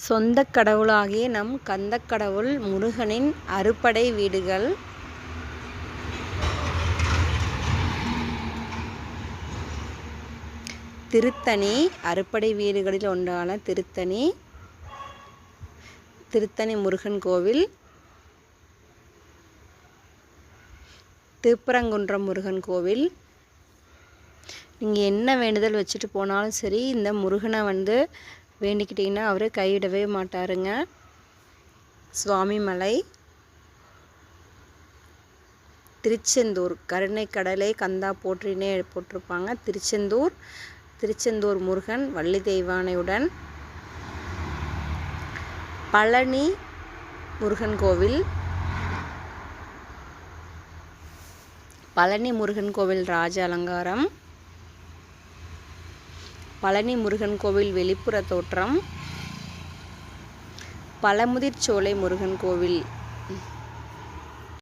சொந்தக் கடவுளாகிய நம் கந்தக் கடவுள் முருகனின் அறுபடை வீடுகள். திருத்தணி அறுபடை வீடுகளில் ஒன்றான திருத்தணி திருத்தணி முருகன் கோவில். திருப்பரங்குன்றம் முருகன் கோவில். நீங்கள் என்ன வேண்டுதல் வச்சுட்டு போனாலும் சரி இந்த முருகனை வந்து வேண்டிக்கிட்டிங்கன்னா அவர் கைவிடவே மாட்டாருங்க. சுவாமிமலை திருச்செந்தூர். கருணை கந்தா போற்றினே போட்டிருப்பாங்க. திருச்செந்தூர் திருச்செந்தூர் முருகன் வள்ளி தெய்வானையுடன் பழனி முருகன் கோவில். பழனி முருகன் கோவில் ராஜ அலங்காரம். பழனி முருகன் கோவில் வெளிப்புற தோற்றம். பழமுதிர்ச்சோலை முருகன் கோவில்.